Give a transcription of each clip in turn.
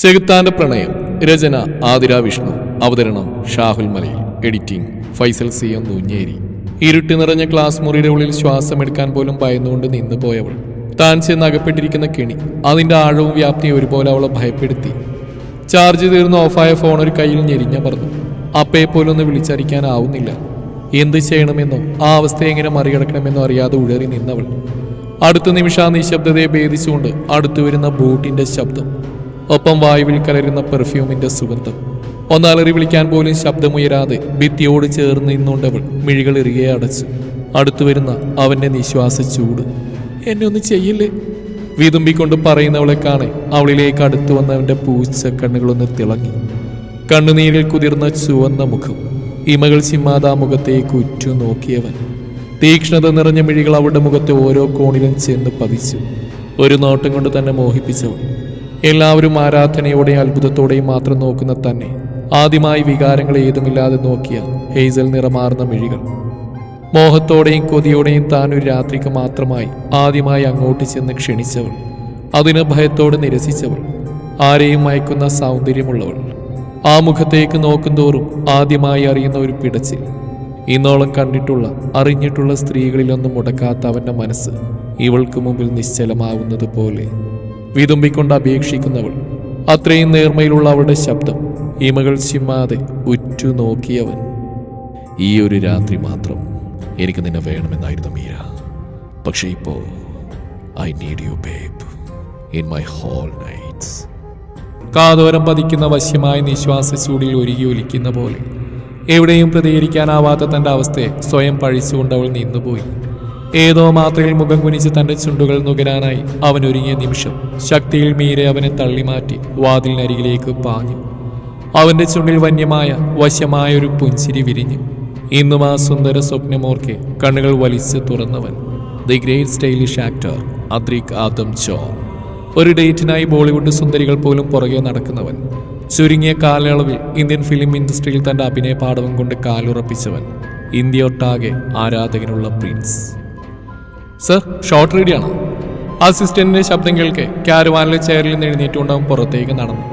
ചെകുത്താന്റെ പ്രണയം രചന ആതിര വിഷ്ണു അവതരണം Shahul Malayil editing Faisal C M Noonjeri. ഇരുട്ടി നിറഞ്ഞ ക്ലാസ് മുറിയുടെ ഉള്ളിൽ ശ്വാസമെടുക്കാൻ പോലും ഭയന്നുകൊണ്ട് നിന്നു പോയവൾ. താൻ ചെന്ന് അകപ്പെട്ടിരിക്കുന്ന കെണി അതിന്റെ ആഴവും വ്യാപ്തിയും ഒരുപോലെ അവളെ ഭയപ്പെടുത്തി. ചാർജ് തീർന്ന് ഓഫായ ഫോൺ ഒരു കയ്യിൽ ഞെരിഞ്ഞ പറഞ്ഞു അപ്പയെ പോലും ഒന്ന് വിളിച്ചറിയിക്കാനാവുന്നില്ല. എന്ത് ചെയ്യണമെന്നോ ആ അവസ്ഥയെ എങ്ങനെ മറികടക്കണമെന്നോ അറിയാതെ ഉഴറി നിന്നവൾ. അടുത്ത നിമിഷം നിശബ്ദതയെ ഭേദിച്ചുകൊണ്ട് അടുത്തു വരുന്ന ബൂട്ടിന്റെ ശബ്ദം. ഒപ്പം വായുവിൽ കലരുന്ന പെർഫ്യൂമിന്റെ സുഗന്ധം. ഒന്നലറി വിളിക്കാൻ പോലും ശബ്ദമുയരാതെ ഭിത്തിയോട് ചേർന്ന് നിന്നുകൊണ്ടവൾ മിഴികൾ ഇറുകെ അടച്ചു. അടുത്തു വരുന്ന അവന്റെ നിശ്വാസ ചൂട്. എന്നെ ഒന്ന് ചെയ്യില്ലേ? വിതുമ്പിക്കൊണ്ട് പറയുന്നവളെ കാണെ അവളിലേക്ക് അടുത്തു വന്നവന്റെ പൂച്ച കണ്ണുകളൊന്ന് തിളങ്ങി. കണ്ണുനീരിൽ കുതിർന്ന ചുവന്ന മുഖം. ഇമകൾ ചിമ്മാതാ മുഖത്തേക്ക് ഉറ്റു നോക്കിയവൻ. തീക്ഷ്ണത നിറഞ്ഞ മിഴികൾ അവളുടെ മുഖത്തെ ഓരോ കോണിലും ചെന്ന് പതിച്ചു. ഒരു നോട്ടം കൊണ്ട് തന്നെ മോഹിപ്പിച്ചവൾ. എല്ലാവരും ആരാധനയോടെയും അത്ഭുതത്തോടെയും മാത്രം നോക്കുന്ന തന്നെ. ആദ്യമായി വികാരങ്ങൾ ഏതുമില്ലാതെ നോക്കിയ ഹെയ്സൽ നിറമാർന്ന മിഴികൾ. മോഹത്തോടെയും കൊതിയോടെയും താൻ ഒരു രാത്രിക്ക് മാത്രമായി ആദ്യമായി അങ്ങോട്ട് ചെന്ന് ക്ഷണിച്ചവൾ. അതിന് ഭയത്തോടെ നിരസിച്ചവൾ. ആരെയും മയക്കുന്ന സൗന്ദര്യമുള്ളവൾ. ആ മുഖത്തേക്ക് നോക്കുന്തോറും ആദ്യമായി അറിയുന്ന ഒരു പിടച്ചിൽ. ഇന്നോളം കണ്ടിട്ടുള്ള അറിഞ്ഞിട്ടുള്ള സ്ത്രീകളിലൊന്നും മുടക്കാത്ത അവന്റെ മനസ്സ് ഇവൾക്ക് മുമ്പിൽ നിശ്ചലമാവുന്നത് പോലെ. വിതുമ്പിക്കൊണ്ട് അപേക്ഷിക്കുന്നവൾ. അത്രയും നേർമയിലുള്ള അവളുടെ ശബ്ദം ഇമകൾ ചിമ്മാതെ ഉറ്റുനോക്കിയവൻ. ഈ ഒരു രാത്രി മാത്രം എനിക്ക് നിന്നെ വേണമെന്നായിരുന്നു മീര. പക്ഷേ ഇപ്പോ I need you babe in my whole nights കാതോരം പതിക്കുന്ന വശ്യമായ നിശ്വാസ ചൂടിൽ ഒരുകി ഒലിക്കുന്ന പോലെ എവിടെയും പ്രതികരിക്കാനാവാത്ത തന്റെ അവസ്ഥയെ സ്വയം പഴിച്ചുകൊണ്ട് അവൾ നിന്നുപോയി. ഏതോ മാത്രയിൽ മുഖം കുനിച്ച് തന്റെ ചുണ്ടുകൾ നുകരാനായി അവൻ ഒരുങ്ങിയ നിമിഷം ശക്തിയിൽ മീരെ അവനെ തള്ളിമാറ്റി വാതിലിനരികിലേക്ക് പാഞ്ഞു. അവന്റെ ചുണ്ടിൽ വന്യമായ വശമായ ഒരു പുഞ്ചിരി വിരിഞ്ഞു. ഇന്നും ആ സുന്ദര സ്വപ്നമോർക്കെ കണ്ണുകൾ വലിച്ച് തുറന്നവൻ. The great stylish actor Adrik Adam Cho ഒരു ഡേറ്റിനായി ബോളിവുഡ് സുന്ദരികൾ പോലും പുറകെ നടക്കുന്നവൻ. ചുരുങ്ങിയ കാലയളവിൽ ഇന്ത്യൻ ഫിലിം ഇൻഡസ്ട്രിയിൽ തന്റെ അഭിനയ പാടവം കൊണ്ട് കാലുറപ്പിച്ചവൻ. ഇന്ത്യ ഒട്ടാകെ ആരാധകനുള്ള പ്രിൻസ് സർ ഷോർട്ട് റെഡിയാണോ അസിസ്റ്റന്റിന്റെ ശബ്ദം കേൾക്കെ കാരുവാനിലെ ചെയറിൽ നിന്ന് എഴുന്നേറ്റുകൊണ്ട് പുറത്തേക്ക് നടന്നു.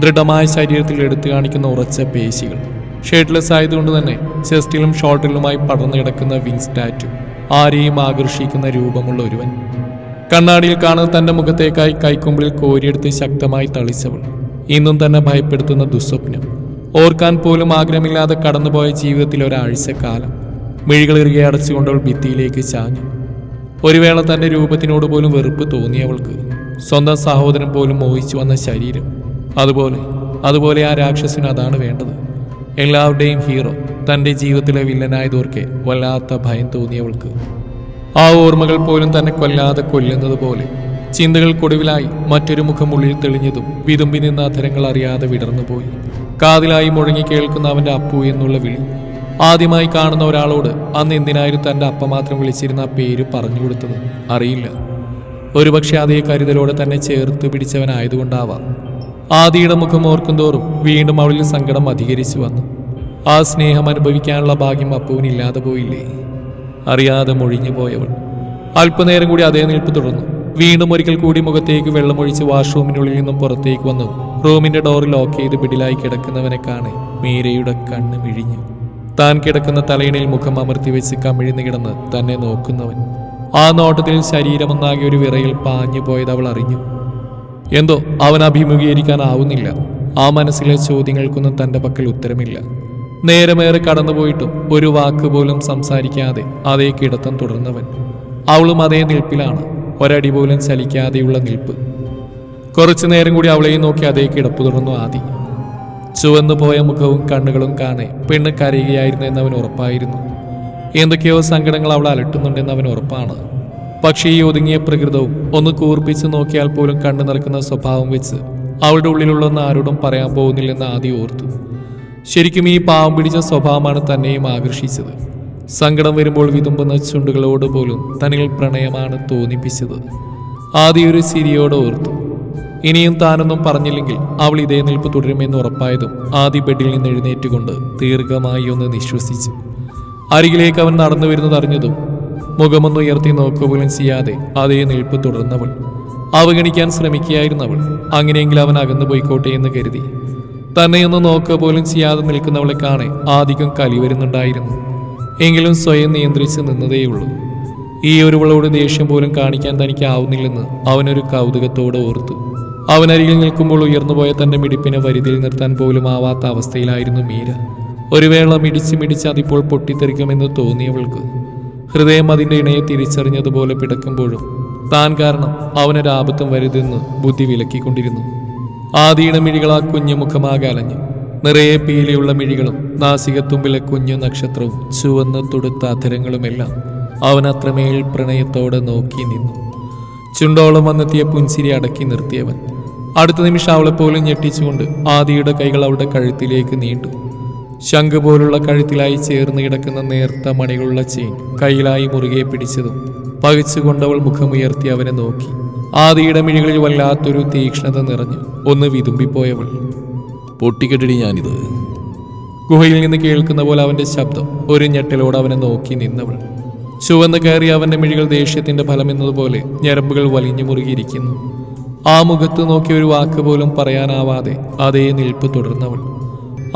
ദൃഢമായ ശരീരത്തിൽ എടുത്തു കാണിക്കുന്ന ഉറച്ച പേശികൾ. ഷേർട്ട്ലെസ് ആയതുകൊണ്ട് തന്നെ ചെസ്റ്റിലും ഷോർട്ടിലുമായി പടർന്നു കിടക്കുന്ന വിങ്സ് ടാറ്റു ആരെയും ആകർഷിക്കുന്ന രൂപമുള്ള ഒരുവൻ. കണ്ണാടിയിൽ കാണുന്ന തന്റെ മുഖത്തേക്കായി കൈക്കുമ്പിളിൽ കോരിയെടുത്ത് ശക്തമായി തളിച്ചവൾ. ഇന്നും തന്നെ ഭയപ്പെടുത്തുന്ന ദുസ്വപ്നം. ഓർക്കാൻ പോലും ആഗ്രഹമില്ലാതെ കടന്നുപോയ ജീവിതത്തിൽ ഒരാഴ്ചക്കാലം. കാലം മിഴികളിറുകെ അടച്ചുകൊണ്ടവൾ ഭിത്തിയിലേക്ക് ചാഞ്ഞു. ഒരു വേള തന്റെ രൂപത്തിനോട് പോലും വെറുപ്പ് തോന്നിയവൾക്ക് സ്വന്തം സഹോദരൻ പോലും മോഹിച്ചു വന്ന ശരീരം. അതുപോലെ അതുപോലെ ആ രാക്ഷസിന് അതാണ് വേണ്ടത്. എല്ലാവരുടെയും ഹീറോ തന്റെ ജീവിതത്തിലെ വില്ലനായതോർക്കെ വല്ലാത്ത ഭയം തോന്നിയവൾക്ക് ആ ഓർമ്മകൾ പോലും തന്നെ കൊല്ലാതെ കൊല്ലുന്നത് പോലെ ചിന്തകൾക്കൊടുവിലായി മറ്റൊരു മുഖം ഉള്ളിൽ തെളിഞ്ഞതും വിതുമ്പി നിന്ന അധരങ്ങൾ അറിയാതെ വിടർന്നുപോയി. കാതിലായി മുഴങ്ങി കേൾക്കുന്ന അവന്റെ അപ്പു എന്നുള്ള വിളി ആദ്യമായി കാണുന്ന ഒരാളോട് അന്ന് എന്തിനായിരുന്നു തന്റെ അപ്പ മാത്രം വിളിച്ചിരുന്ന പേര് പറഞ്ഞു കൊടുത്തത് അറിയില്ല. ഒരുപക്ഷെ അതേ കരുതലോടെ തന്നെ ചേർത്ത് പിടിച്ചവനായതുകൊണ്ടാവാം. ആദിയുടെ മുഖം ഓർക്കുന്തോറും വീണ്ടും അവളിൽ സങ്കടം അധികരിച്ചു വന്നു. ആ സ്നേഹം അനുഭവിക്കാനുള്ള ഭാഗ്യം അപ്പുവിനില്ലാതെ പോയില്ലേ? അറിയാതെ മൊഴിഞ്ഞു പോയവൾ. അല്പനേരം കൂടി അതേ നിൽപ്പ് തുടർന്നു. വീണ്ടും ഒരിക്കൽ കൂടി മുഖത്തേക്ക് വെള്ളമൊഴിച്ച് വാഷ്റൂമിനുള്ളിൽ നിന്നും പുറത്തേക്ക് വന്നു. റൂമിന്റെ ഡോർ ലോക്ക് ചെയ്ത് പിടിലായി കിടക്കുന്നവനെ കാണെ മീരയുടെ കണ്ണ് മിഴിഞ്ഞു. താൻ കിടക്കുന്ന തലയിണയിൽ മുഖം അമർത്തി വെച്ച് കമിഴ്ന്നു കിടന്ന് തന്നെ നോക്കുന്നവൻ. ആ നോട്ടത്തിൽ ശരീരമൊന്നാകെ ഒരു വിറയിൽ പാഞ്ഞു പോയത് അവൾ അറിഞ്ഞു. എന്തോ അവൻ അഭിമുഖീകരിക്കാനാവുന്നില്ല. ആ മനസ്സിലെ ചോദ്യങ്ങൾക്കൊന്നും തന്റെ പക്കൽ ഉത്തരമില്ല. നേരമേറെ കടന്നുപോയിട്ടും ഒരു വാക്ക് പോലും സംസാരിക്കാതെ അതേ കിടത്തം തുടർന്നവൻ. അവളും അതേ നിൽപ്പിലാണ് ഒരടി പോലും ചലിക്കാതെയുള്ള നിൽപ്പ്. കുറച്ചു നേരം കൂടി അവളെയും നോക്കി അതേ കിടപ്പ് തുടർന്നു ആദി. ചുവന്നു പോയ മുഖവും കണ്ണുകളും കാണെ പെണ്ണ് കരയുകയായിരുന്നു എന്നവൻ ഉറപ്പായിരുന്നു. എന്തൊക്കെയോ സങ്കടങ്ങൾ അവൾ അലട്ടുന്നുണ്ടെന്ന് അവൻ ഉറപ്പാണ്. പക്ഷേ ഈ ഒതുങ്ങിയ പ്രകൃതവും ഒന്ന് കൂർപ്പിച്ച് നോക്കിയാൽ പോലും കണ്ണു നിറക്കുന്ന സ്വഭാവം വെച്ച് അവളുടെ ഉള്ളിലുള്ളൊന്ന് ആരോടും പറയാൻ പോകുന്നില്ലെന്ന് ആദ്യം ഓർത്തു. ശരിക്കും ഈ പാവം പിടിച്ച സ്വഭാവമാണ് തന്നെയും ആകർഷിച്ചത്. സങ്കടം വരുമ്പോൾ വിതുമ്പുന്ന ചുണ്ടുകളോട് പോലും തന്നിൽ പ്രണയമാണ് തോന്നിപ്പിച്ചത്. ആദ്യ ഒരു ചിരിയോടെ ഓർത്തു. ഇനിയും താനൊന്നും പറഞ്ഞില്ലെങ്കിൽ അവൾ ഇതേ നിൽപ്പ് തുടരുമെന്ന് ഉറപ്പായതും ആദ്യ ബെഡിൽ നിന്ന് എഴുന്നേറ്റുകൊണ്ട് ദീർഘമായി ഒന്ന് നിശ്വസിച്ചു അരികിലേക്ക് അവൻ നടന്നു വരുന്നത് അറിഞ്ഞതും മുഖമൊന്ന് ഉയർത്തി നോക്കുക പോലും ചെയ്യാതെ അതേ നിൽപ്പ് തുടർന്നവൾ. അവഗണിക്കാൻ ശ്രമിക്കുകയായിരുന്നവൾ. അങ്ങനെയെങ്കിൽ അവൻ അകന്നു പോയിക്കോട്ടെ എന്ന് കരുതി. തന്നെയൊന്ന് നോക്കുക പോലും ചെയ്യാതെ നിൽക്കുന്നവളെ കാണെ ആധികം കലി വരുന്നുണ്ടായിരുന്നു. എങ്കിലും സ്വയം നിയന്ത്രിച്ച് നിന്നതേയുള്ളൂ. ഈ ഒരുവളോട് ദേഷ്യം പോലും കാണിക്കാൻ തനിക്കാവുന്നില്ലെന്ന് അവനൊരു കൗതുകത്തോടെ ഓർത്തു. അവനരികിൽ നിൽക്കുമ്പോൾ ഉയർന്നുപോയ തന്റെ മിടിപ്പിനെ വരുതിയിൽ നിർത്താൻ പോലും ആവാത്ത അവസ്ഥയിലായിരുന്നു മീര. ഒരു വേള മിടിച്ച് മിടിച്ച് അതിപ്പോൾ പൊട്ടിത്തെറിക്കുമെന്ന് തോന്നിയവൾക്ക് ഹൃദയം അതിന്റെ ഇണയെ തിരിച്ചറിഞ്ഞതുപോലെ പിടക്കുമ്പോഴും താൻ കാരണം അവനൊരാപത്തും വരുതെന്ന് ബുദ്ധി വിലക്കിക്കൊണ്ടിരുന്നു. ആദിയുടെ മിഴികളാ കുഞ്ഞു മുഖമാകെ അലഞ്ഞു. നിറയെ പീലിയുള്ള മിഴികളും നാസികത്തുമ്പിലെ കുഞ്ഞു നക്ഷത്രവും ചുവന്ന് തുടുത്ത അധരങ്ങളുമെല്ലാം അവൻ അത്രമേൽ പ്രണയത്തോടെ നോക്കി നിന്നു. ചുണ്ടോളം വന്നെത്തിയ പുൻസിരി അടക്കി നിർത്തിയവൻ അടുത്ത നിമിഷം അവളെ പോലും ഞെട്ടിച്ചുകൊണ്ട് ആദിയുടെ കൈകൾ അവളുടെ കഴുത്തിലേക്ക് നീണ്ടു. ശംഖ് പോലുള്ള കഴുത്തിലായി ചേർന്ന് കിടക്കുന്ന നേർത്ത മണികളുള്ള ചെയിൻ കയ്യിലായി മുറുകെ പിടിച്ചതും പകച്ചുകൊണ്ടവൾ മുഖമുയർത്തി അവനെ നോക്കി. ആദിയുടെ മിഴികളിൽ വല്ലാത്തൊരു തീക്ഷ്ണത നിറഞ്ഞു. ഒന്ന് വിതുമ്പിപ്പോയവൾ. പൊട്ടിക്കെട്ടിടി ഞാനിത്. ഗുഹയിൽ നിന്ന് കേൾക്കുന്ന പോലെ അവന്റെ ശബ്ദം ഒരു ഞെട്ടലോട് അവനെ നോക്കി നിന്നവൾ. ചുവന്ന് കയറി അവന്റെ മിഴികൾ ദേഷ്യത്തിന്റെ ഫലം എന്നതുപോലെ ഞരമ്പുകൾ വലിഞ്ഞു മുറുകിയിരിക്കുന്നു. ആ മുഖത്ത് നോക്കി ഒരു വാക്ക് പോലും പറയാനാവാതെ അതേ നിൽപ്പ് തുടർന്നവൾ.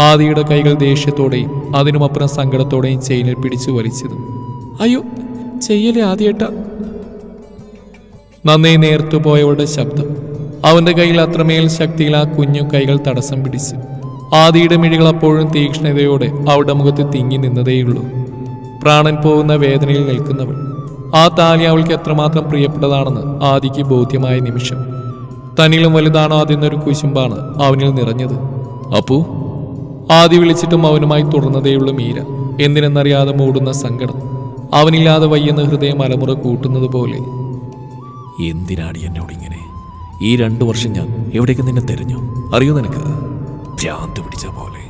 ആദിയുടെ കൈകൾ ദേഷ്യത്തോടെയും അതിനുമപ്പുറം സങ്കടത്തോടെയും ചെയിനിൽ പിടിച്ചു വലിച്ചത്. അയ്യോ ചെയ്യലേ ആദ്യേട്ട? നന്നേ നേർത്തു പോയവളുടെ ശബ്ദം. അവന്റെ കയ്യിൽ അത്രമേൽ ശക്തിയിൽ ആ കുഞ്ഞു കൈകൾ തടസ്സം പിടിച്ചു. ആദിയുടെ മിഴികൾ അപ്പോഴും തീക്ഷ്ണതയോടെ അവളുടെ മുഖത്ത് തിങ്ങി നിന്നതേയുള്ളൂ. പ്രാണൻ പോകുന്ന വേദനയിൽ നിൽക്കുന്നവൾ. ആ താലി അവൾക്ക് എത്രമാത്രം പ്രിയപ്പെട്ടതാണെന്ന് ആദിക്ക് ബോധ്യമായ നിമിഷം. തന്നിലും വലുതാണോ അതെന്നൊരു കുശുമ്പാണ് അവനിൽ നിറഞ്ഞത്. അപ്പു ആദി വിളിച്ചിട്ടും അവനുമായി തുടർന്നതേയുള്ള മീര. എന്തിനെന്നറിയാതെ മൂടുന്ന സങ്കടം. അവനില്ലാതെ വയ്യെന്ന ഹൃദയം അലമുറ കൂട്ടുന്നത് പോലെ. എന്തിനാടി എന്നോട് ഇങ്ങനെ? ഈ രണ്ടു വർഷം ഞാൻ എവിടേക്ക് നിന്നെ തെരഞ്ഞു? അറിയോ നിനക്ക്? ഭ്രാന്ത് പിടിച്ച പോലെ.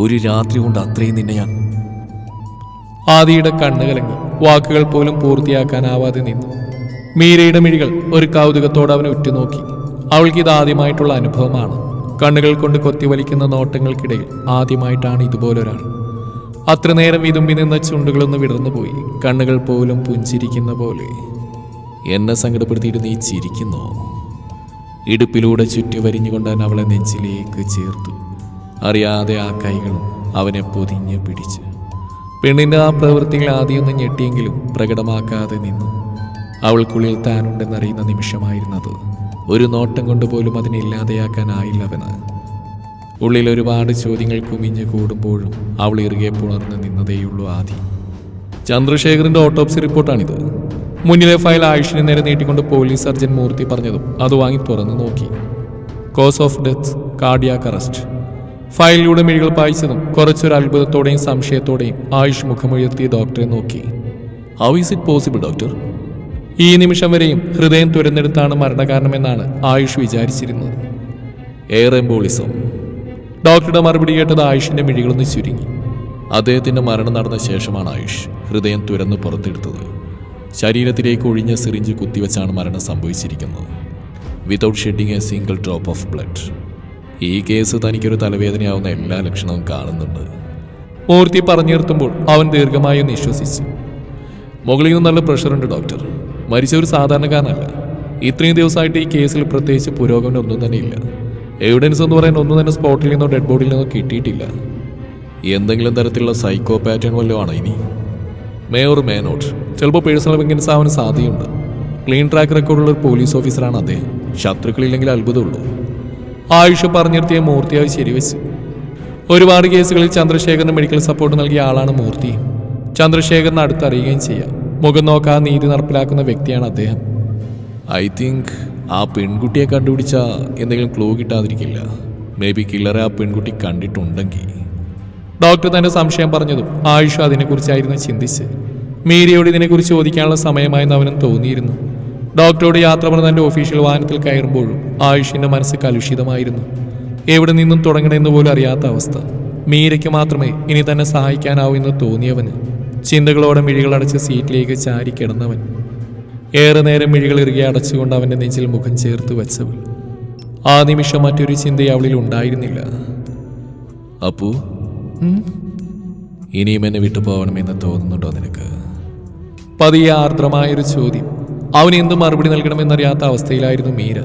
ഒരു രാത്രി കൊണ്ട് അത്രയും നിന്നെ ഞാൻ ആദിയുടെ കണ്ണുകലങ്ങി വാക്കുകൾ പോലും പൂർത്തിയാക്കാനാവാതെ നിന്നു. മീരയുടെ മിഴികൾ ഒരു കൗതുകത്തോടെ അവനെ ഉറ്റുനോക്കി. അവൾക്ക് ഇത് ആദ്യമായിട്ടുള്ള അനുഭവമാണ്. കണ്ണുകൾ കൊണ്ട് കൊത്തിവലിക്കുന്ന നോട്ടങ്ങൾക്കിടയിൽ ആദ്യമായിട്ടാണ് ഇതുപോലൊരാൾ. അത്ര നേരം വിതുമ്പി നിന്ന ചുണ്ടുകളൊന്ന് വിടർന്നുപോയി കണ്ണുകൾ പോലും പുഞ്ചിരിക്കുന്ന പോലെ. എന്നെ സങ്കടപ്പെടുത്തിയിട്ട് നീ ചിരിക്കുന്നു? ഇടുപ്പിലൂടെ ചുറ്റി വരിഞ്ഞുകൊണ്ട് അവൻ അവളെ നെഞ്ചിലേക്ക് ചേർത്തു. അറിയാതെ ആ കൈകളും അവനെ പൊതിഞ്ഞ് പിടിച്ച്. പെണ്ണിന്റെ ആ പ്രവൃത്തികൾ ആദ്യമൊന്നും ഞെട്ടിയെങ്കിലും പ്രകടമാക്കാതെ നിന്നു. അവൾക്കുള്ളിൽ താനുണ്ടെന്നറിയുന്ന നിമിഷമായിരുന്നത്. ഒരു നോട്ടം കൊണ്ടുപോലും അതിനെ ഇല്ലാതെയാക്കാനായില്ലവന് ഉള്ളിൽ ഒരുപാട് ചോദ്യങ്ങൾ കുമിഞ്ഞു കൂടുമ്പോഴും അവൾ ഇറുകെ പുണർന്ന് നിന്നതേയുള്ളൂ ആദി. ചന്ദ്രശേഖറിന്റെ ഓട്ടോപ്സി റിപ്പോർട്ടാണിത്. മുന്നിലെ ഫയൽ ആയുഷിനെ നേരെ നീട്ടിക്കൊണ്ട് പോലീസ് സർജൻ മൂർത്തി പറഞ്ഞതും അത് വാങ്ങി തുറന്നു നോക്കി. Cause of death cardiac arrest. ഫയലിലൂടെ മിഴികൾ പായിച്ചതും കുറച്ചൊരു അത്ഭുതത്തോടെയും സംശയത്തോടെയും ആയുഷ് മുഖമുയർത്തിയ ഡോക്ടറെ നോക്കി. How is it possible doctor? ഈ നിമിഷം വരെയും ഹൃദയം തുരന്നെടുത്താണ് മരണകാരണമെന്നാണ് ആയുഷ് വിചാരിച്ചിരുന്നത്. എയർ എംബോളിസം ഡോക്ടറുടെ മറുപടി കേട്ടത് ആയുഷിന്റെ മിഴികളൊന്ന് ചുരുങ്ങി. അദ്ദേഹത്തിന്റെ മരണം നടന്ന ശേഷമാണ് ആയുഷ് ഹൃദയം തുരന്ന് പുറത്തെടുത്തത്. ശരീരത്തിലേക്ക് ഒഴിഞ്ഞ സിറിഞ്ച് കുത്തിവെച്ചാണ് മരണം സംഭവിച്ചിരിക്കുന്നത്. Without shedding a single drop of blood ഈ കേസ് തനിക്കൊരു തലവേദനയാവുന്ന എല്ലാ ലക്ഷണവും കാണുന്നുണ്ട്. മൂർത്തി പറഞ്ഞു നിർത്തുമ്പോൾ അവൻ ദീർഘമായി നിശ്വസിച്ചു മുകളിൽ നിന്ന് നല്ല പ്രഷറുണ്ട് ഡോക്ടർ. മരിച്ച ഒരു സാധാരണക്കാരനല്ല. ഇത്രയും ദിവസമായിട്ട് ഈ കേസിൽ പ്രത്യേകിച്ച് പുരോഗമനം ഒന്നും തന്നെ ഇല്ല. എവിഡൻസ് എന്ന് പറയാൻ ഒന്നും തന്നെ സ്പോട്ടിൽ നിന്നോ ഡെഡ് ബോഡിയിൽ നിന്നോ കിട്ടിയിട്ടില്ല. എന്തെങ്കിലും തരത്തിലുള്ള സൈക്കോ പാറ്റേൺ വല്ലതും ആണോ ഇനി? മേ ഓർ മേ നോട്ട് ചിലപ്പോൾ പേഴ്സണൽ വെങ്കൻസ് ആവാൻ സാധ്യതയുണ്ട്. ക്ലീൻ ട്രാക്ക് റെക്കോർഡുള്ള ഒരു പോലീസ് ഓഫീസറാണ് അദ്ദേഹം. ശത്രുക്കളില്ലെങ്കിൽ അത്ഭുതമുള്ളൂ. ആയുഷ് പറഞ്ഞിരുത്തിയ മൂർത്തിയായി ശരിവെച്ച്. ഒരുപാട് കേസുകളിൽ ചന്ദ്രശേഖരന് മെഡിക്കൽ സപ്പോർട്ട് നൽകിയ ആളാണ് മൂർത്തി. ചന്ദ്രശേഖറിന് അടുത്തറിയുകയും ചെയ്യാം. മുഖം നോക്കാൻ നീതി നടപ്പിലാക്കുന്ന വ്യക്തിയാണ് അദ്ദേഹം. ഐ തിങ്ക് ആ പെൺകുട്ടിയെ കണ്ടുപിടിച്ച എന്തെങ്കിലും ക്ലൂ കിട്ടാതിരിക്കില്ല. മേ ബി കില്ലറെ ആ പെൺകുട്ടി കണ്ടിട്ടുണ്ടെങ്കിൽ. ഡോക്ടർ തന്റെ സംശയം പറഞ്ഞതും ആയുഷ് അതിനെക്കുറിച്ചായിരുന്നു ചിന്തിച്ച്. മീരയോട് ഇതിനെക്കുറിച്ച് ചോദിക്കാനുള്ള സമയമായെന്ന് അവനും തോന്നിയിരുന്നു. ഡോക്ടറോട് യാത്ര പറഞ്ഞ തന്റെ ഒഫീഷ്യൽ വാഹനത്തിൽ കയറുമ്പോഴും ആയുഷിന്റെ മനസ്സ് കലുഷിതമായിരുന്നു. എവിടെ നിന്നും തുടങ്ങണമെന്ന് പോലും അറിയാത്ത അവസ്ഥ. മീരയ്ക്ക് മാത്രമേ ഇനി തന്നെ സഹായിക്കാനാവൂ എന്ന് തോന്നിയവന് ചിന്തകളോടെ മിഴികളടച്ച് സീറ്റിലേക്ക് ചാരി കിടന്നവൻ. ഏറെ നേരം മിഴികൾ ഇറുകെ അടച്ചുകൊണ്ട് അവന്റെ നെഞ്ചിൽ മുഖം ചേർത്ത് വെച്ചവൾ ആ നിമിഷം മറ്റൊരു ചിന്ത അവളിൽ ഉണ്ടായിരുന്നില്ല. അപ്പു ഇനിയും എന്നെ വിട്ടു പോകണമെന്ന് തോന്നുന്നുണ്ടോ നിനക്ക്? പതിയെ ആർദ്രമായൊരു ചോദ്യം. അവന് എന്ത് മറുപടി നൽകണമെന്നറിയാത്ത അവസ്ഥയിലായിരുന്നു മീര.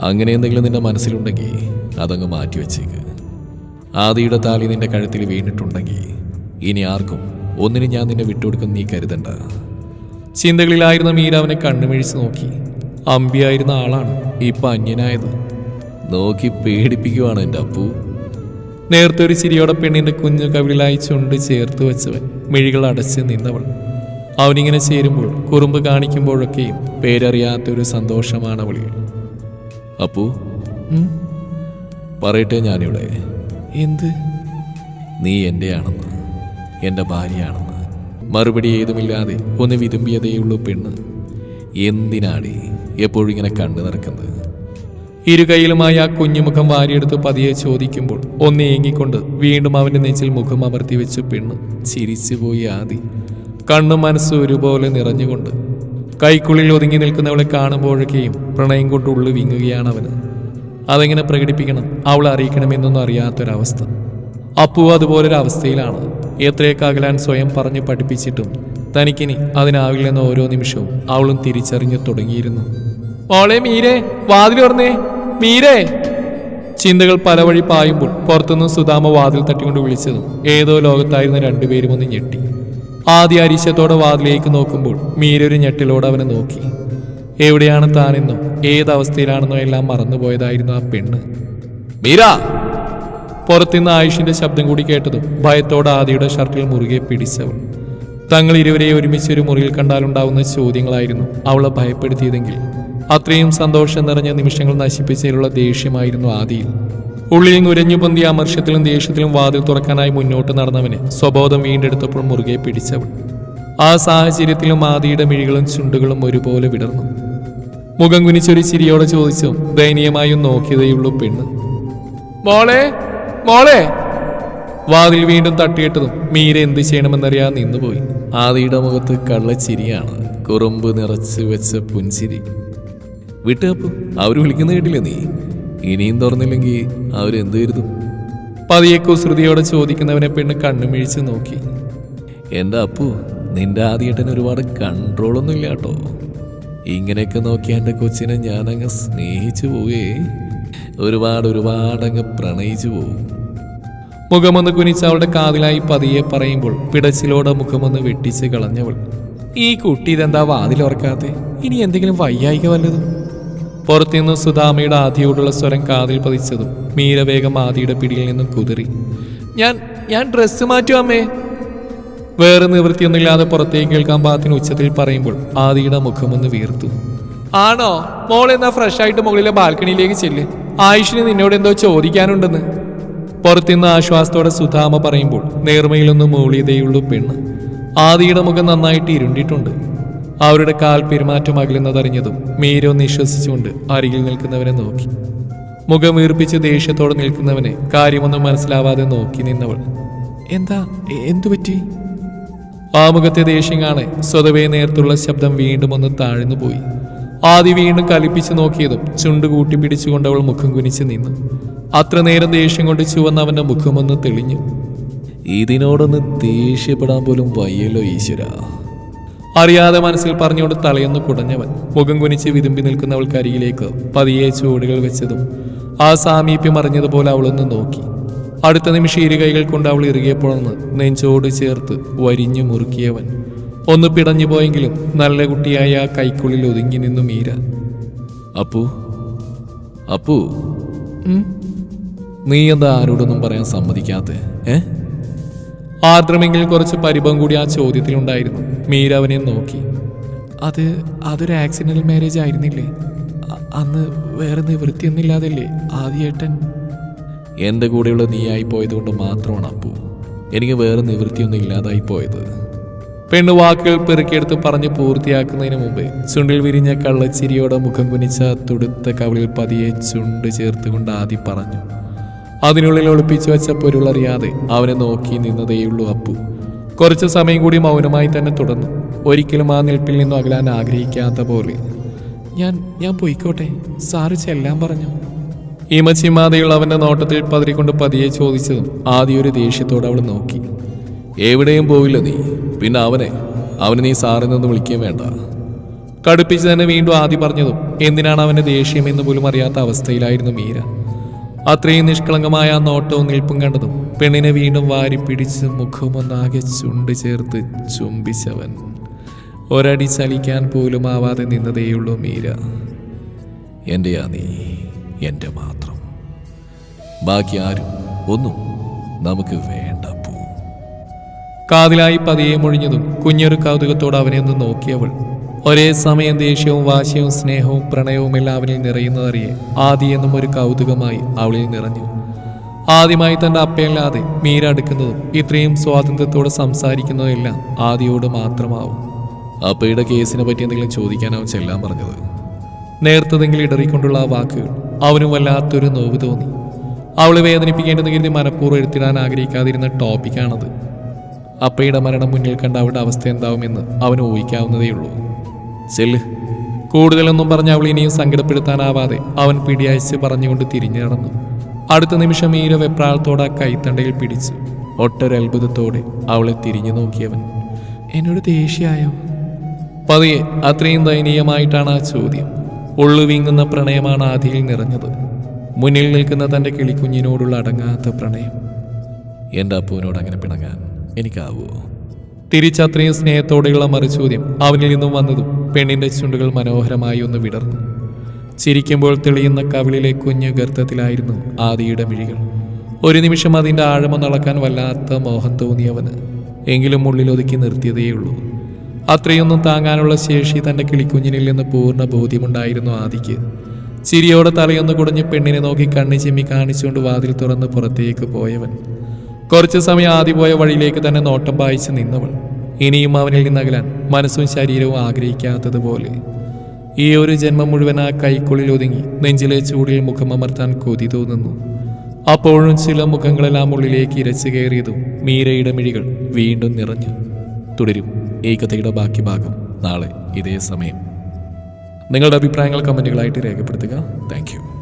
അങ്ങനെ എന്തെങ്കിലും നിന്റെ മനസ്സിലുണ്ടെങ്കിൽ അതങ്ങ് മാറ്റിവെച്ചേക്ക്. ആദിയുടെ താലി നിന്റെ കഴുത്തിൽ വീണിട്ടുണ്ടെങ്കിൽ ഇനി ആർക്കും ഒന്നിനും ഞാൻ നിന്നെ വിട്ടുകൊടുക്കും നീ കരുതണ്ട. ചിന്തകളിലായിരുന്ന മീര അവനെ കണ്ണുമിഴിച്ച് നോക്കി. അമ്പിയായിരുന്ന ആളാണ് ഇപ്പൊ അന്യനായത് നോക്കി പേടിപ്പിക്കുവാണ് എന്റെ അപ്പു. നേരത്തെ ഒരു ചിരിയോടെ പെണ്ണിന്റെ കുഞ്ഞു കവിളിലായി ചുണ്ട് ചേർത്ത് വെച്ചവൻ മിഴികൾ അടച്ച് നിന്നവൾ. അവനിങ്ങനെ ചേരുമ്പോൾ കുറുമ്പ് കാണിക്കുമ്പോഴൊക്കെയും പേരറിയാത്തൊരു സന്തോഷമാണ് അവളിൽ. അപ്പു? പറയട്ടെ ഞാനിവിടെ. എന്ത്? നീ എന്റെയാണെന്ന്. എന്റെ ഭാര്യയാണെന്ന്. മറുപടി ഏതുമില്ലാതെ ഒന്ന് വിതുമ്പിയതേയുള്ളൂ പെണ്ണ്. എന്തിനാടി എപ്പോഴും ഇങ്ങനെ കണ്ടു നടക്കുന്നത് ഇരു കൈയിലുമായി ആ കുഞ്ഞുമുഖം വാരിയെടുത്ത് പതിയെ ചോദിക്കുമ്പോൾ ഒന്ന് ഏങ്ങിക്കൊണ്ട് വീണ്ടും അവന്റെ നെഞ്ചിൽ മുഖം അമർത്തി വെച്ച് പെണ്ണ് ചിരിച്ചുപോയി ആദി. കണ്ണും മനസ്സും ഒരുപോലെ നിറഞ്ഞുകൊണ്ട് കൈക്കുള്ളിൽ ഒതുങ്ങി നിൽക്കുന്നവളെ കാണുമ്പോഴൊക്കെയും പ്രണയം കൊണ്ട് ഉള്ളു വിങ്ങുകയാണ് അവന്. അതെങ്ങനെ പ്രകടിപ്പിക്കണം? അവളെ അറിയിക്കണമെന്നൊന്നും അറിയാത്തൊരവസ്ഥ. അപ്പു അതുപോലൊരവസ്ഥയിലാണ്. എത്രയൊക്കെ സ്വയം പറഞ്ഞ് പഠിപ്പിച്ചിട്ടും തനിക്കിനി അതിനാവില്ലെന്ന ഓരോ നിമിഷവും അവളും തിരിച്ചറിഞ്ഞു തുടങ്ങിയിരുന്നു. ഓളെ മീരേ വാതിൽ തുറന്നേ മീരേ! ചിന്തകൾ പല വഴി പായുമ്പോൾ പുറത്തുനിന്ന് സുധാമ വാതിൽ തട്ടിക്കൊണ്ട് വിളിച്ചതും ഏതോ ലോകത്തായിരുന്ന രണ്ടുപേരും ഒന്ന് ഞെട്ടി. ആദ്യ അരിശത്തോടെ വാതിലേക്ക് നോക്കുമ്പോൾ മീരൊരു ഞെട്ടിലോടെ അവനെ നോക്കി. എവിടെയാണ് താനെന്നോ? ഏതവസ്ഥയിലാണെന്നോ എല്ലാം മറന്നുപോയതായിരുന്നു ആ പെണ്ണ്. മീര! പുറത്തുനിന്ന് ആയുഷിന്റെ ശബ്ദം കൂടി കേട്ടത് ഭയത്തോടെ ആദിയുടെ ഷർട്ടിൽ മുറുകെ പിടിച്ചവൾ. തങ്ങൾ ഇരുവരെ ഒരുമിച്ച് ഒരു മുറിയിൽ കണ്ടാലുണ്ടാവുന്ന ചോദ്യങ്ങളായിരുന്നു അവളെ ഭയപ്പെടുത്തിയതെങ്കിൽ. അത്രയും സന്തോഷം നിറഞ്ഞ നിമിഷങ്ങൾ നശിപ്പിച്ചതിലുള്ള ദേഷ്യമായിരുന്നു ആദിയിൽ. ഉള്ളിൽ നുരഞ്ഞു പൊന്തിയ അമർഷ്യത്തിലും ദേഷ്യത്തിലും വാതിൽ തുറക്കാനായി മുന്നോട്ട് നടന്നവനെ സ്വബോധം വീണ്ടെടുത്തപ്പോൾ മുറുകെ പിടിച്ചവൾ. ആ സാഹചര്യത്തിലും ആദിയുടെ മിഴികളും ചുണ്ടുകളും ഒരുപോലെ വിടർന്നു. മുഖം കുനിച്ചൊരു ചിരിയോടെ ചോദിച്ചു ദയനീയമായും നോക്കിയതേയുള്ളൂ പെണ്ണ്. മോളെ മോളെ. വാതിൽ വീണ്ടും തട്ടിയിട്ടതും മീര എന്ത് ചെയ്യണമെന്നറിയാതെ നിന്നുപോയി. ആദിയുടെ മുഖത്ത് കള്ളച്ചിരിയാണ്. കുറുമ്പ് നിറച്ച് വെച്ച പുൻചിരി. വിട്ടപ്പ് അവർ വിളിക്കുന്ന കേട്ടില്ലേ നീ? ഇനിയും തുറന്നില്ലെങ്കിൽ അവരെന്ത് കരുതും? പതിയെ കുസൃതിയോടെ ചോദിക്കുന്നവനെ പെണ്ണ് കണ്ണുമിഴിച്ച് നോക്കി. എന്റെ അപ്പു നിന്റെ ആദ്യേട്ടന് ഒരുപാട് കൺട്രോളൊന്നും ഇല്ല കേട്ടോ. ഇങ്ങനെയൊക്കെ നോക്കിയ എന്റെ കൊച്ചിനെ ഞാനങ്ങ് സ്നേഹിച്ചു പോവേ. ഒരുപാട് ഒരുപാട് അങ്ങ് പ്രണയിച്ചു പോകും. മുഖമൊന്ന് കുനിച്ച് അവളുടെ കാതിലായി പതിയെ പറയുമ്പോൾ പിടച്ചിലോടെ മുഖമൊന്ന് വെട്ടിച്ച് കളഞ്ഞവൾ ഈ കുട്ടി ഇതെന്താ വാതിലുറക്കാത്തെ ഇനി എന്തെങ്കിലും വയ്യായിക വല്ലതും? പുറത്തുനിന്ന് സുധാമയുടെ ആദിയോടുള്ള സ്വരം കാതിൽ പതിച്ചതും മീരവേഗം ആദിയുടെ പിടിയിൽ നിന്നും കുതിറി ഞാൻ ഞാൻ ഡ്രസ്സ് മാറ്റും അമ്മേ. വേറെ നിവൃത്തിയൊന്നുമില്ലാതെ പുറത്തേക്ക് കേൾക്കാൻ പാത്തിന് ഉച്ചത്തിൽ പറയുമ്പോൾ ആദിയുടെ മുഖമൊന്ന് വീർത്തു ആണോ? മോൾ എന്നാ ഫ്രഷ് ആയിട്ട് മുകളിലെ ബാൽക്കണിയിലേക്ക് ചെല്ല്. ആയുഷിന് നിന്നോട് എന്തോ ചോദിക്കാനുണ്ടെന്ന്. പുറത്തുനിന്ന് ആശ്വാസത്തോടെ സുധാമ പറയുമ്പോൾ നേർമയിലൊന്നും മൂളിയതേയുള്ളൂ പെണ്ണ്. ആദിയുടെ മുഖം നന്നായിട്ട് ഇരുണ്ടിട്ടുണ്ട്. അവരുടെ കാൽ പെരുമാറ്റം അകലുന്നതറിഞ്ഞതും മീരോ നിശ്വസിച്ചുകൊണ്ട് അരികിൽ നിൽക്കുന്നവനെ നോക്കി. മുഖം വീർപ്പിച്ച് ദേഷ്യത്തോടെ നിൽക്കുന്നവനെ കാര്യമൊന്നും മനസ്സിലാവാതെ നോക്കി നിന്നവൾ. എന്താ എന്തു പറ്റി? ആ മുഖത്തെ ദേഷ്യം കാണെ സ്വതവേ നേരത്തുള്ള ശബ്ദം വീണ്ടും ഒന്ന് താഴ്ന്നു പോയി ആദി വീണ്ടും കലിപ്പിച്ചു നോക്കിയതും ചുണ്ട് കൂട്ടി പിടിച്ചുകൊണ്ട് അവൾ മുഖം കുനിച്ച് നിന്നു. അത്ര നേരം ദേഷ്യം കൊണ്ട് ചുവന്ന അവന്റെ മുഖമൊന്ന് തെളിഞ്ഞു. ഇതിനോടൊന്ന് ദേഷ്യപ്പെടാൻ പോലും വയ്യല്ലോ ഈശ്വര. അറിയാതെ മനസ്സിൽ പറഞ്ഞുകൊണ്ട് തലയൊന്ന് കുടഞ്ഞവൻ മുഖം കുനിച്ച് വിതുമ്പി നിൽക്കുന്നവൾക്ക് അരികിലേക്ക് പതിയെ ചുവടുകൾ വെച്ചതും ആ സാമീപ്യം അറിഞ്ഞതുപോലെ അവളൊന്ന് നോക്കി. അടുത്ത നിമിഷം ഇരു കൈകൾ കൊണ്ട് അവൾ ഇറുകിയപ്പോഴൊന്ന് നെഞ്ചോട് ചേർത്ത് വരിഞ്ഞു മുറുക്കിയവൻ. ഒന്ന് പിടഞ്ഞു പോയെങ്കിലും നല്ല കുട്ടിയായ ആ കൈക്കുള്ളിൽ ഒതുങ്ങി നിന്നു മീര. അപ്പു അപ്പു. നീ എന്താ ആരോടൊന്നും പറയാൻ സമ്മതിക്കാത്ത ഏ? ആർദ്രമെങ്കിൽ കുറച്ച് പരിഭവം കൂടി ആ ചോദ്യത്തിലുണ്ടായിരുന്നു. മീര അവനെ നോക്കി. അത് അതൊരു ആക്സിഡന്റൽ മാരേജ് ആയിരുന്നില്ലേ? അന്ന് വേറെ നിവൃത്തിയൊന്നുമില്ലാതല്ലേ ആദ്യേട്ടൻ? എന്റെ കൂടെയുള്ള നീയായി പോയതുകൊണ്ട് മാത്രമാണ് അപ്പു. എനിക്ക് വേറെ നിവൃത്തിയൊന്നും ഇല്ലാതായി പോയത്. പെണ്ണ് വാക്കുകൾ പെറുക്കിയെടുത്ത് പറഞ്ഞ് പൂർത്തിയാക്കുന്നതിന് മുമ്പ് ചുണ്ടിൽ വിരിഞ്ഞ കള്ളച്ചിരിയോടെ മുഖം കുനിച്ച തുടുത്ത കവളിൽ പതിയെ ചുണ്ട് ചേർത്തുകൊണ്ട് ആദ്യം പറഞ്ഞു അതിനുള്ളിൽ ഒളിപ്പിച്ചു വെച്ച പൊരുളറിയാതെ അവനെ നോക്കി നിന്നതേയുള്ളൂ അപ്പു. കുറച്ചു സമയം കൂടി മൗനമായി തന്നെ തുടർന്നു. ഒരിക്കലും ആ നിൽപ്പിൽ നിന്നും അകലാൻ ആഗ്രഹിക്കാത്ത പോലെ ഞാൻ ഞാൻ പോയിക്കോട്ടെ സാറ് ചെല്ലാൻ പറഞ്ഞു. ഇമച്ചിമാതയുള്ള അവന്റെ നോട്ടത്തിൽ പതിരിക്കൊണ്ട് പതിയെ ചോദിച്ചതും ആദ്യ ഒരു ദേഷ്യത്തോടെ അവൾ നോക്കി. എവിടെയും പോവില്ല നീ പിന്നെ അവനെ അവന് നീ സാറിൽ നിന്ന് വിളിക്കുകയും വേണ്ട. കടുപ്പിച്ച് തന്നെ വീണ്ടും ആദ്യം പറഞ്ഞതും എന്തിനാണ് അവന്റെ ദേഷ്യം എന്ന് പോലും അറിയാത്ത അവസ്ഥയിലായിരുന്നു മീര. അത്രയും നിഷ്കളങ്കമായ ആ നോട്ടവും നിൽപ്പും കണ്ടതും പെണ്ണിനെ വീണ്ടും വാരി പിടിച്ച് മുഖമൊന്നാകെ ചുണ്ട് ചേർത്ത് ചുംബിച്ചവൻ. ഒരടി ചലിക്കാൻ പോലും ആവാതെ നിന്നതേയുള്ളൂ മീര. എന്റെയാ നീ എന്റെ മാത്രം. ബാക്കി ആരും ഒന്നും നമുക്ക് വേണ്ട പോ കാതിലായി പതിയെ മൊഴിഞ്ഞതും കുഞ്ഞൊരു കൗതുകത്തോട് അവനെ ഒന്ന് നോക്കിയവൾ. ഒരേ സമയം ദേഷ്യവും വാശിയും സ്നേഹവും പ്രണയവും എല്ലാം അവനിൽ നിറയുന്നതറിയെ ആദി എന്നും ഒരു കൗതുകമായി അവളിൽ നിറഞ്ഞു. ആദ്യമായി തന്റെ അപ്പയല്ലാതെ മീര അടുക്കുന്നതും ഇത്രയും സ്വാതന്ത്ര്യത്തോടെ സംസാരിക്കുന്നതും എല്ലാം ആദിയോട് മാത്രമാവും. അപ്പയുടെ കേസിനെ പറ്റി എന്തെങ്കിലും ചോദിക്കാനാവും ചെല്ലാൻ പറഞ്ഞത്. നേർത്തതെങ്കിൽ ഇടറിക്കൊണ്ടുള്ള ആ വാക്കുകൾ അവനും വല്ലാത്തൊരു നോവ് തോന്നി. അവളെ വേദനിപ്പിക്കേണ്ടെന്ന് കരുതി മനഃപൂർവം എഴുത്തിടാൻ ആഗ്രഹിക്കാതിരുന്ന ടോപ്പിക്കാണത്. അപ്പയുടെ മരണം മുന്നിൽ കണ്ട അവളുടെ അവസ്ഥ എന്താവുമെന്ന് അവന് ഊഹിക്കാവുന്നതേയുള്ളൂ. ചെല്ല്. കൂടുതലൊന്നും പറഞ്ഞ അവൾ ഇനിയും സങ്കടപ്പെടുത്താനാവാതെ അവൻ പിടിയയച്ച് പറഞ്ഞുകൊണ്ട് തിരിഞ്ഞു നടന്നു. അടുത്ത നിമിഷം മീര വെപ്രാളത്തോടെ കൈത്തണ്ടയിൽ പിടിച്ച് ഒട്ടൊരത്ഭുതത്തോടെ അവളെ തിരിഞ്ഞു നോക്കിയവൻ എന്നോട് ദേഷ്യായോ പതിയെ. അത്രയും ദയനീയമായിട്ടാണ് ആ ചോദ്യം. ഉള്ളു വീങ്ങുന്ന പ്രണയമാണ് ആദിയിൽ നിറഞ്ഞത്. മുന്നിൽ നിൽക്കുന്ന തന്റെ കിളിക്കുഞ്ഞിനോടുള്ള അടങ്ങാത്ത പ്രണയം. എന്റെ അപ്പുവിനോട് അങ്ങനെ പിണങ്ങാൻ എനിക്കാവുമോ തിരിച്ചത്രയും സ്നേഹത്തോടെയുള്ള മറുചോദ്യം അവനിൽ നിന്നും വന്നതും പെണ്ണിന്റെ ചുണ്ടുകൾ മനോഹരമായി ഒന്ന് വിടർന്നു. ചിരിക്കുമ്പോൾ തെളിയുന്ന കവിളിലെ കുഞ്ഞു ഗർത്തത്തിലായിരുന്നു ആദിയുടെ മിഴികൾ. ഒരു നിമിഷം അതിന്റെ ആഴമൊന്നളക്കാൻ വല്ലാത്ത മോഹം തോന്നിയവന് എങ്കിലും ഉള്ളിലൊതുക്കി നിർത്തിയതേയുള്ളൂ. അത്രയൊന്നും താങ്ങാനുള്ള ശേഷി തന്റെ കിളിക്കുഞ്ഞിനിൽ നിന്ന് പൂർണ ബോധ്യമുണ്ടായിരുന്നു ആദിക്ക്. ചിരിയോടെ തലയൊന്ന് കുടഞ്ഞ് പെണ്ണിനെ നോക്കി കണ്ണി ചിമ്മി കാണിച്ചുകൊണ്ട് വാതിൽ തുറന്ന് പുറത്തേക്ക് പോയവൻ. കുറച്ചു സമയം ആദ്യ പോയ വഴിയിലേക്ക് തന്നെ നോട്ടം പായിച്ച് നിന്നവൾ. ഇനിയും അവനിൽ നിന്നകലാൻ മനസ്സും ശരീരവും ആഗ്രഹിക്കാത്തതുപോലെ. ഈ ഒരു ജന്മം മുഴുവൻ ആ കൈക്കുള്ളിൽ ഒതുങ്ങി നെഞ്ചിലെ ചൂടിൽ മുഖമമർത്താൻ കൊതി തോന്നുന്നു. അപ്പോഴും ചില മുഖങ്ങളെല്ലാം ഉള്ളിലേക്ക് ഇരച്ചു കയറിയതും മീരയുടെ മിഴികൾ വീണ്ടും നിറഞ്ഞു. തുടരും ഈ കഥയുടെ ബാക്കി ഭാഗം നാളെ ഇതേ സമയം. നിങ്ങളുടെ അഭിപ്രായങ്ങൾ കമന്റുകളായിട്ട് രേഖപ്പെടുത്തുക. താങ്ക്